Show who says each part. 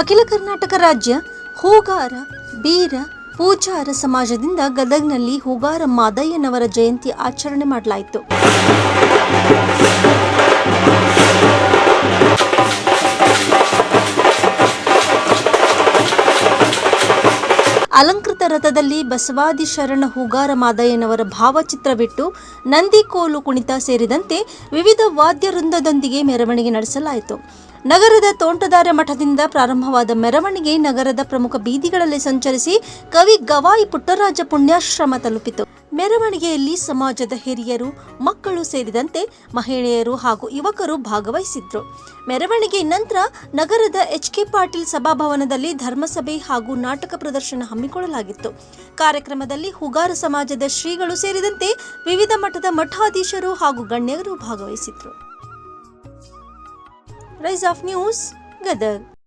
Speaker 1: ಅಖಿಲ ಕರ್ನಾಟಕ ರಾಜ್ಯ ಹೂಗಾರ, ಬೀರ, ಪೂಜಾರ ಸಮಾಜದಿಂದ ಗದಗ್ನಲ್ಲಿ ಹೂಗಾರ ಮಾದಯ್ಯನವರ ಜಯಂತಿ ಆಚರಣೆ ಮಾಡಲಾಯಿತು. ಅಲಂಕೃತ ರಥದಲ್ಲಿ ಬಸವಾದಿ ಶರಣ ಹೂಗಾರ ಮಾದಯ್ಯನವರ ಭಾವಚಿತ್ರವಿಟ್ಟು ನಂದಿ ಕೋಲು ಕುಣಿತ ಸೇರಿದಂತೆ ವಿವಿಧ ವಾದ್ಯ ವೃಂದದೊಂದಿಗೆ ಮೆರವಣಿಗೆ ನಡೆಸಲಾಯಿತು. ನಗರದ ತೋಂಟದಾರ ಮಠದಿಂದ ಪ್ರಾರಂಭವಾದ ಮೆರವಣಿಗೆ ನಗರದ ಪ್ರಮುಖ ಬೀದಿಗಳಲ್ಲಿ ಸಂಚರಿಸಿ ಕವಿ ಗವಾಯಿ ಪುಟ್ಟರಾಜ ಪುಣ್ಯಾಶ್ರಮ ತಲುಪಿತು. ಮೆರವಣಿಗೆಯಲ್ಲಿ ಸಮಾಜದ ಹಿರಿಯರು, ಮಕ್ಕಳು ಸೇರಿದಂತೆ ಮಹಿಳೆಯರು ಹಾಗೂ ಯುವಕರು ಭಾಗವಹಿಸಿದ್ರು. ಮೆರವಣಿಗೆ ನಂತರ ನಗರದ ಎಚ್ ಕೆ ಪಾಟೀಲ್ ಸಭಾಭವನದಲ್ಲಿ ಧರ್ಮಸಭೆ ಹಾಗೂ ನಾಟಕ ಪ್ರದರ್ಶನ ಹಮ್ಮಿಕೊಳ್ಳಲಾಗಿತ್ತು. ಕಾರ್ಯಕ್ರಮದಲ್ಲಿ ಹುಗಾರ ಸಮಾಜದ ಶ್ರೀಗಳು ಸೇರಿದಂತೆ ವಿವಿಧ ಮಠದ ಮಠಾಧೀಶರು ಹಾಗೂ ಗಣ್ಯರು ಭಾಗವಹಿಸಿದ್ರು. Rise of News, Gadag.